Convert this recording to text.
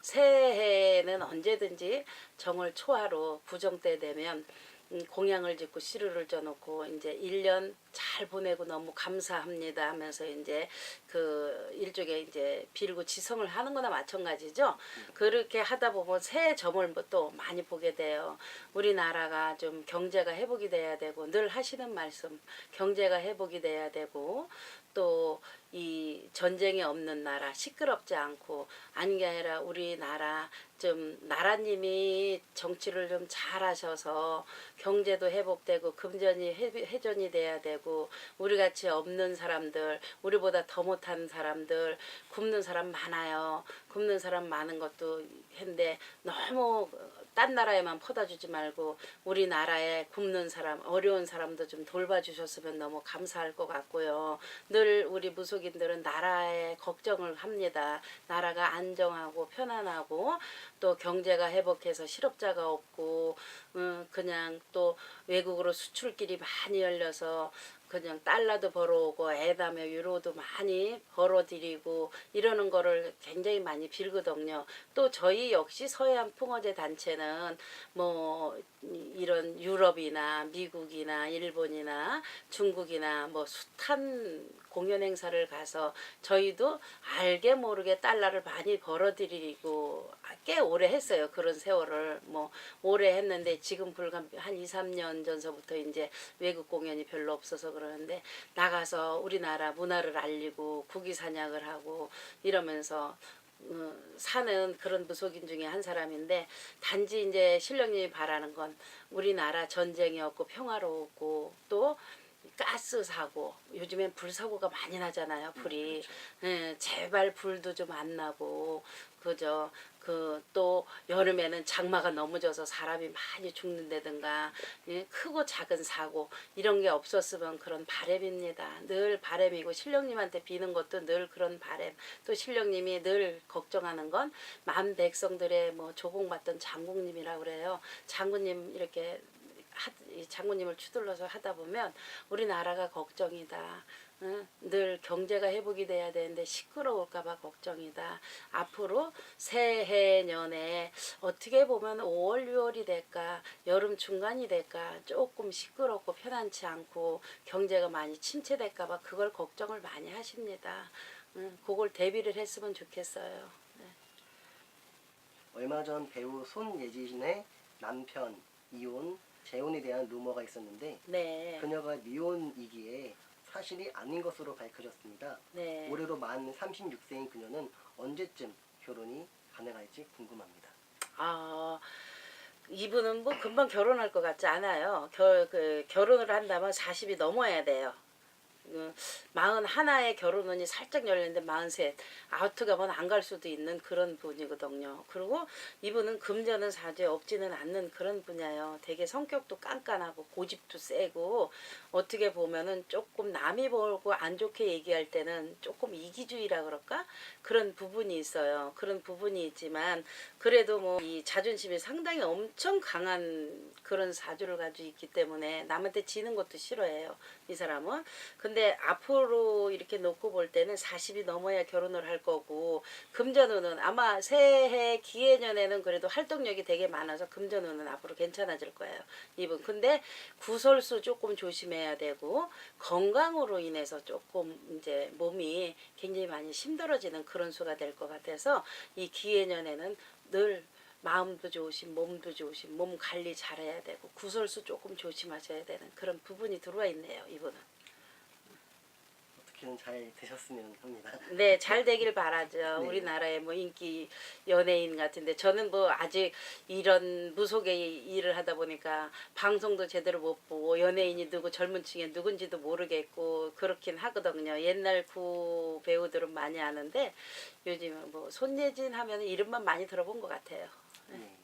새해에는 언제든지 정월 초하루 부정 때 되면 음, 공양을 짓고 씨루를 쪄놓고 이제 1년 잘 보내고 너무 감사합니다 하면서 이제 그 일종의 이제 빌고 지성을 하는 거나 마찬가지죠. 그렇게 하다 보면 새 점을 뭐또 많이 보게 돼요. 우리나라가 좀 경제가 회복이 돼야 되고 늘 하시는 말씀 경제가 회복이 돼야 되고 또 이 전쟁이 없는 나라 시끄럽지 않고 아닌 게 아니라 우리나라 좀 나라님이 정치를 좀 잘하셔서 경제도 회복되고 금전이 회- 회전이 돼야 되고 우리 같이 없는 사람들 우리보다 더 못한 사람들 굶는 사람 많아요. 굶는 사람 많은 것도 했는데 너무 딴 나라에만 퍼다 주지 말고 우리나라에 굶는 사람 어려운 사람도 좀 돌봐주셨으면 너무 감사할 것 같고요. 늘 우리 무속인들은 나라에 걱정을 합니다. 나라가 안정하고 편안하고 또 경제가 회복해서 실업자가 없고 음, 그냥 또 외국으로 수출길이 많이 열려서 그냥 달러도 벌어오고 에다며 유로도 많이 벌어들이고 이러는 거를 굉장히 많이 빌거든요. 또 저희 역시 서해안 풍어제 단체는 뭐 이런 유럽이나 미국이나 일본이나 중국이나 뭐 숱한 공연 행사를 가서 저희도 알게 모르게 달러를 많이 벌어들이고 꽤 오래 했어요. 그런 세월을 뭐 오래 했는데 지금 불과 한 2, 3년 전서부터 이제 외국 공연이 별로 없어서 그러는데 나가서 우리나라 문화를 알리고 국위 사냥을 하고 이러면서 어, 사는 그런 무속인 중에 한 사람인데 단지 이제 신령님이 바라는 건 우리나라 전쟁이 없고 평화로웠고 또 가스 사고 요즘엔 불 사고가 많이 나잖아요 불이. 예, 제발 불도 좀 안 나고 그죠? 그 또 여름에는 장마가 너무 져서 사람이 많이 죽는다든가 예, 크고 작은 사고 이런 게 없었으면 그런 바램입니다. 늘 바램이고 신령님한테 비는 것도 늘 그런 바램. 또 신령님이 늘 걱정하는 건 만 백성들의 뭐 조공받던 장군님이라 그래요. 장군님 이렇게 하, 이 장군님을 추들러서 하다 보면 우리나라가 걱정이다. 응? 늘 경제가 회복이 돼야 되는데 시끄러울까봐 걱정이다. 앞으로 새해 년에 어떻게 보면 5월, 6월이 될까, 여름 중간이 될까, 조금 시끄럽고 편안치 않고 경제가 많이 침체될까봐 그걸 걱정을 많이 하십니다. 응? 그걸 대비를 했으면 좋겠어요. 얼마 전 배우 손예진의 남편 이혼 재혼에 대한 루머가 있었는데 네. 그녀가 미혼이기에 사실이 아닌 것으로 밝혀졌습니다. 네. 올해로 만 36세인 그녀는 언제쯤 결혼이 가능할지 궁금합니다. 아 이분은 뭐 금방 결혼할 것 같지 않아요. 결, 그, 결혼을 한다면 40이 넘어야 돼요. 그, 마흔 하나에 결혼운이 살짝 열렸는데 마흔 셋 아우트 가면 안갈 수도 있는 그런 분이거든요. 그리고 이분은 금전은 사주에 없지는 않는 그런 분야예요. 되게 성격도 깐깐하고 고집도 세고 어떻게 보면은 조금 남이 보고 안 좋게 얘기할 때는 조금 이기주의라 그럴까 그런 부분이 있어요. 그런 부분이 있지만 그래도 뭐 이 자존심이 상당히 엄청 강한 그런 사주를 가지고 있기 때문에 남한테 지는 것도 싫어해요. 이 사람은. 근데 앞으로 이렇게 놓고 볼 때는 40이 넘어야 결혼을 할 거고 금전운은 아마 새해 기해년에는 그래도 활동력이 되게 많아서 금전운은 앞으로 괜찮아질 거예요. 이분. 근데 구설수 조금 조심해야 되고 건강으로 인해서 조금 이제 몸이 굉장히 많이 힘들어지는 그런 수가 될 것 같아서 이 기해년에는 늘 마음도 좋으신 몸도 좋으신 몸 관리 잘해야 되고 구설수 조금 조심하셔야 되는 그런 부분이 들어와 있네요 이분은 어떻게든 잘 되셨으면 합니다. 네 잘 되길 바라죠 네. 우리나라의 뭐 인기 연예인 같은데 저는 뭐 아직 이런 무속의 일을 하다 보니까 방송도 제대로 못 보고 연예인이 누구 젊은 층에 누군지도 모르겠고 그렇긴 하거든요 옛날 구 배우들은 많이 아는데 요즘 뭐 손예진 하면 이름만 많이 들어본 것 같아요 네.